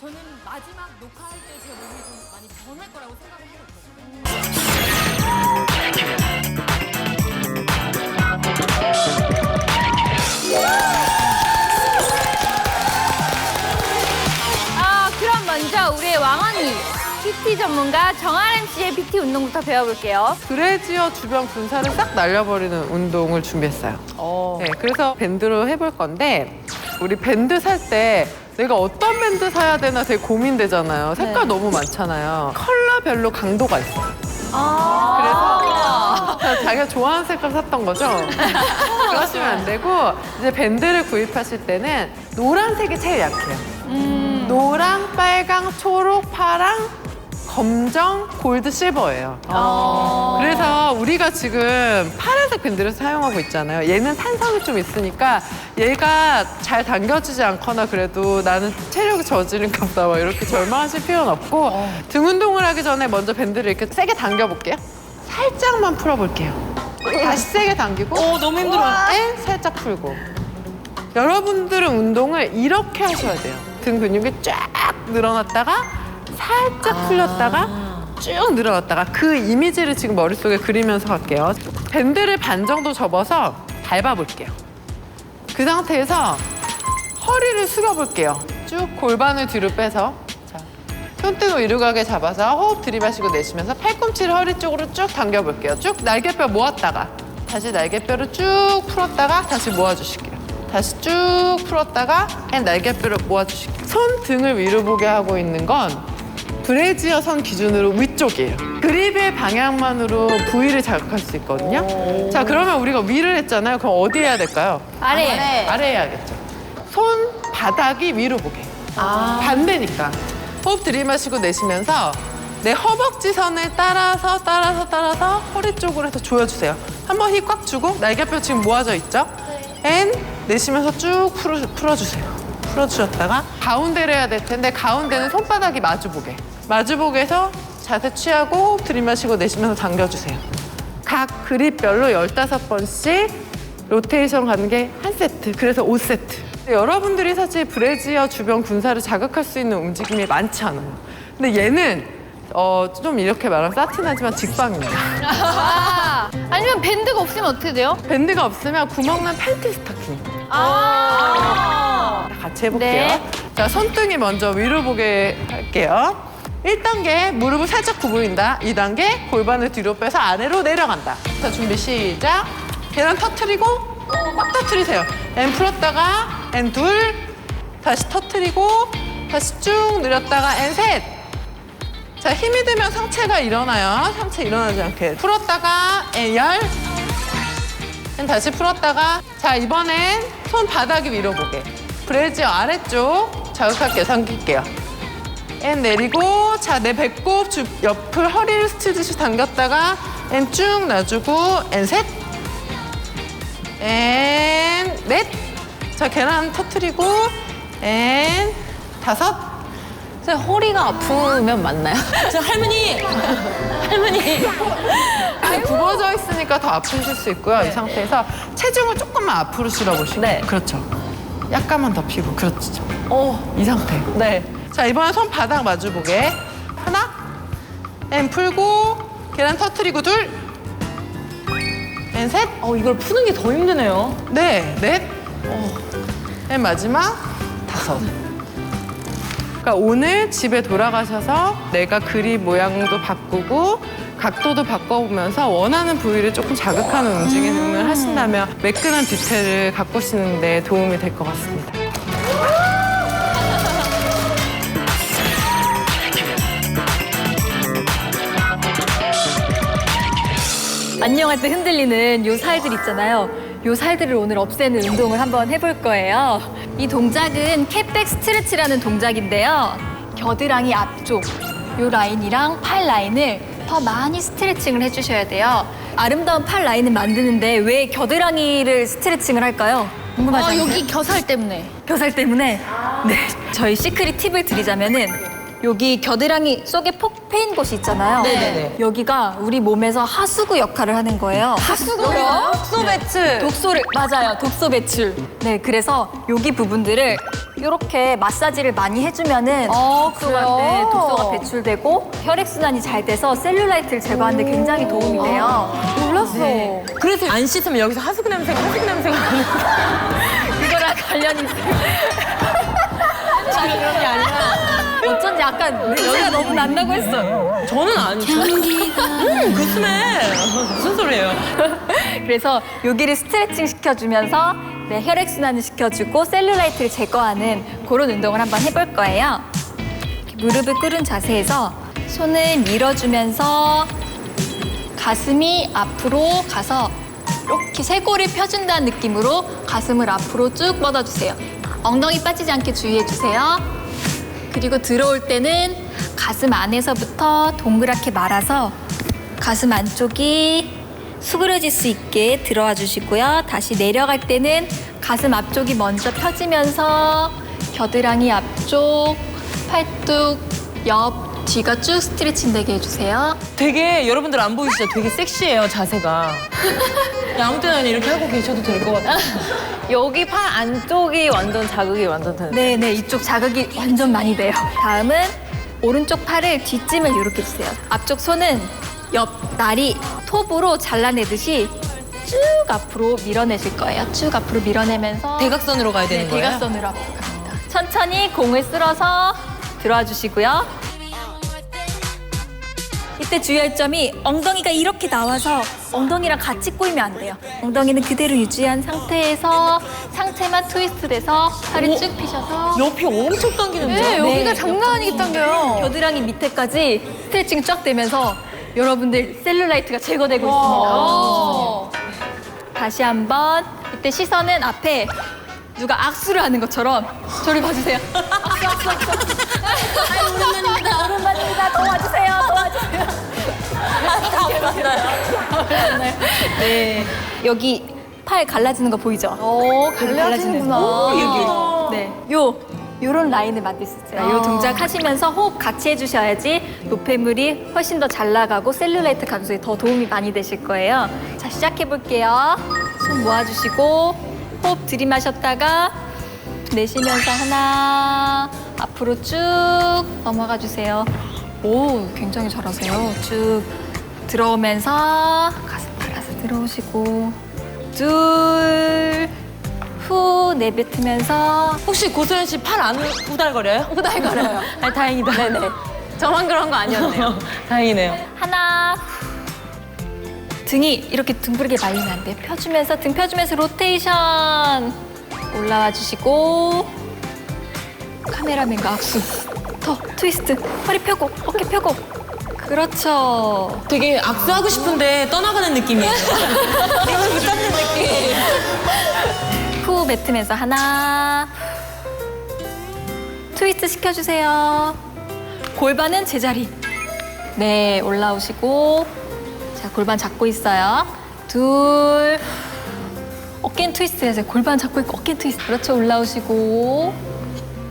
저는 마지막 녹화할 때 제 몸이 좀 많이 변할 거라고 생각을 하고 있거든요. 아, 그럼 먼저 우리의 왕언니 PT 전문가 정아름 씨의 PT 운동부터 배워볼게요. 브래지어 주변 군살을 싹 날려버리는 운동을 준비했어요. 네, 그래서 밴드로 해볼 건데 우리 밴드 살 때 내가 어떤 밴드 사야 되나 되게 고민되잖아요. 색깔 너무 많잖아요. 컬러별로 강도가 있어요. 그래서 자- 자기가 좋아하는 색깔 샀던 거죠? 그러시면 안 되고 이제 밴드를 구입하실 때는 노란색이 제일 약해요. 노랑, 빨강, 초록, 파랑, 검정, 골드, 실버예요. 그래서 우리가 지금 파란색 밴드를 사용하고 있잖아요. 얘는 탄성이 좀 있으니까 얘가 잘 당겨지지 않거나 그래도 나는 체력이 저지른가 보다 막 이렇게 절망하실 필요는 없고 등 운동을 하기 전에 먼저 밴드를 이렇게 세게 당겨볼게요. 살짝만 풀어볼게요. 다시 세게 당기고 어, 너무 힘들어요. 에 살짝 풀고 여러분들은 운동을 이렇게 하셔야 돼요. 등 근육이 쫙 늘어났다가 살짝 풀렸다가 쭉 늘어났다가 그 이미지를 지금 머릿속에 그리면서 갈게요. 밴드를 반 정도 접어서 밟아볼게요. 그 상태에서 허리를 숙여볼게요. 쭉 골반을 뒤로 빼서 자, 손등을 위로 가게 잡아서 호흡 들이마시고 내쉬면서 팔꿈치를 허리 쪽으로 쭉 당겨볼게요. 쭉 날개뼈 모았다가 다시 날개뼈를 쭉 풀었다가 다시 모아주실게요. 다시 쭉 풀었다가 앤 날개뼈를 모아주실게요. 손 등을 위로 보게 하고 있는 건 브래지어 선 기준으로 위쪽이에요. 그립의 방향만으로 부위를 자극할 수 있거든요. 자, 그러면 우리가 위를 했잖아요. 그럼 어디 해야 될까요? 아래. 아래 해야겠죠. 손 바닥이 위로 보게. 반대니까. 호흡 들이마시고 내쉬면서 내 허벅지 선을 따라서 따라서 따라서 허리 쪽으로 해서 조여주세요. 한번 힘 꽉 주고 날개뼈 지금 모아져 있죠? 앤 내쉬면서 쭉 풀어, 풀어주세요. 풀어주셨다가 가운데를 해야 될 텐데 가운데는 손바닥이 마주보게. 마주보게에서 자세 취하고 들이마시고 내쉬면서 당겨주세요. 각 그립별로 15번씩 로테이션 가는 게 한 세트, 그래서 5세트. 여러분들이 사실 브래지어 주변 군사를 자극할 수 있는 움직임이 많지 않아요. 근데 얘는 어, 좀 이렇게 말하면 싸티나지만 직방입니다. 아, 아니면 밴드가 없으면 어떻게 돼요? 밴드가 없으면 구멍난 팬티 스타킹. 아. 같이 해볼게요. 네. 자, 손등이 먼저 위로 보게 할게요. 1단계 무릎을 살짝 구부린다. 2단계 골반을 뒤로 빼서 아래로 내려간다. 자, 준비 시작. 계단 터트리고 꽉 터트리세요. 엔 풀었다가 엔 둘, 다시 터트리고 다시 쭉 늘렸다가 엔 셋. 자, 힘이 들면 상체가 일어나요. 상체 일어나지 않게. 풀었다가 엔 열. 엔 다시 풀었다가 자, 이번엔 손 바닥이 위로 보게. 브래지어 아래쪽 자극할게요. 당길게요. 엔 내리고 자 내 배꼽 주, 옆을 허리를 스치듯이 당겼다가 엔쭉 놔주고 엔셋엔넷자 계란 터트리고 엔 다섯 선생님 허리가 아프면 맞나요? 저 할머니! 할머니! 굽어져 있으니까 더 아프실 수 있고요 이 상태에서 체중을 조금만 앞으로 실어보시고 네. 그렇죠 약간만 더 피고 그렇죠 어, 이 상태 네. 자 이번엔 손 바닥 마주보게 하나 엔 풀고 계란 터트리고 둘엔셋 어, 이걸 푸는 게 더 힘드네요. 네, 넷. 맨 마지막 다섯. 그러니까 오늘 집에 돌아가셔서 내가 그립 모양도 바꾸고 각도도 바꿔보면서 원하는 부위를 조금 자극하는 움직임을 하신다면 매끈한 디테일을 가꾸시는 데 도움이 될 것 같습니다. 안녕할 때 흔들리는 요 살들 있잖아요. 요 살들을 오늘 없애는 운동을 한번 해볼 거예요. 이 동작은 캣백 스트레치라는 동작인데요. 겨드랑이 앞쪽 요 라인이랑 팔 라인을 더 많이 스트레칭을 해주셔야 돼요. 아름다운 팔 라인을 만드는데 왜 겨드랑이를 스트레칭을 할까요? 궁금하지 어, 않으세요? 여기 겨살 때문에. 벼살 때문에 네 저희 시크릿 팁을 드리자면은 여기 겨드랑이 속에 폭 패인 곳이 있잖아요. 네네네. 여기가 우리 몸에서 하수구 역할을 하는 거예요. 하수구요? 독소 배출. 독소를 맞아요. 독소 배출. 네, 그래서 여기 부분들을 이렇게 마사지를 많이 해주면은 어, 독소가, 그래요? 네, 독소가 배출되고 혈액 순환이 잘 돼서 셀룰라이트를 제거하는 데 굉장히 도움이 돼요. 몰랐어. 네. 그래서 안 씻으면 여기서 하수구 냄새가 하수구 냄새가 나는 그거랑 관련이 있어요. 그런 게 아니라 어쩐지 아까 냄새가 너무 난다고 했어요. 저는 아니죠. 음, 그 스멜. 무슨 소리예요? 그래서 여기를 스트레칭 시켜주면서 네, 혈액순환을 시켜주고 셀룰라이트를 제거하는 그런 운동을 한번 해볼 거예요. 이렇게 무릎을 꿇은 자세에서 손을 밀어주면서 가슴이 앞으로 가서 이렇게 쇄골을 펴준다는 느낌으로 가슴을 앞으로 쭉 뻗어주세요. 엉덩이 빠지지 않게 주의해주세요. 그리고 들어올 때는 가슴 안에서부터 동그랗게 말아서 가슴 안쪽이 수그러질 수 있게 들어와 주시고요. 다시 내려갈 때는 가슴 앞쪽이 먼저 펴지면서 겨드랑이 앞쪽, 팔뚝, 옆, 뒤가 쭉 스트레칭 되게 해주세요. 되게 여러분들 안 보이시죠? 되게 섹시해요 자세가. 아무 때나 이렇게 하고 계셔도 될 것 같아요. 여기 팔 안쪽이 완전 자극이 완전 되는. 네네, 이쪽 자극이 완전 많이 돼요. 다음은 오른쪽 팔을 뒷짐을 이렇게 주세요. 앞쪽 손은 옆 다리 톱으로 잘라내듯이 쭉 앞으로 밀어내실 거예요. 쭉 앞으로 밀어내면서 대각선으로 가야 되는 네, 거예요? 대각선으로 앞으로 갑니다. 천천히 공을 쓸어서 들어와 주시고요. 이때 주의할 점이 엉덩이가 이렇게 나와서 엉덩이랑 같이 꼬이면 안 돼요. 엉덩이는 그대로 유지한 상태에서 상체만 트위스트 돼서 팔을 쭉 펴셔서 옆이 엄청 당기는데요? 네, 여기가 네, 장난 아니게 당겨요. 겨드랑이 밑에까지 스트레칭 쫙 되면서 여러분들 셀룰라이트가 제거되고 있습니다. 다시 한번 이때 시선은 앞에 누가 악수를 하는 것처럼 저를 봐주세요. 악수, 악수, 악수. 아이, 오랜만입니다. 오랜만입니다. 도와주세요. 도와주세요. 다 네. 여기 팔 갈라지는 거 보이죠? 오, 갈라지는구나. 네. 요 요런 라인을 만들 수 있어요. 요 동작 하시면서 호흡 같이 해주셔야지 노폐물이 훨씬 더 잘 나가고 셀룰라이트 감소에 더 도움이 많이 되실 거예요. 자 시작해 볼게요. 손 모아주시고 호흡 들이마셨다가 내쉬면서 하나 앞으로 쭉 넘어가 주세요. 오 굉장히 잘하세요. 쭉 들어오면서 가슴 팔아서 들어오시고 둘. 후 내뱉으면서 혹시 고소연 씨 팔안 우달거려요? 후달거려요. 아 다행이다. 네네. 저만 그런 거 아니었네요. 다행이네요. 하나 등이 이렇게 둥그렇게 말리면 안 돼요. 펴주면서 등 펴주면서 로테이션 올라와 주시고 카메라맨과 악수 더 트위스트 허리 펴고 어깨 펴고 그렇죠. 되게 악수하고 싶은데 떠나가는 느낌이에요. 이걸 못 잡는 느낌. 후 뱉으면서 하나 트위스트 시켜주세요. 골반은 제자리. 네 올라오시고 자 골반 잡고 있어요. 둘 어깨는 트위스트 해서 골반 잡고 있고 어깨 트위스트. 그렇죠 올라오시고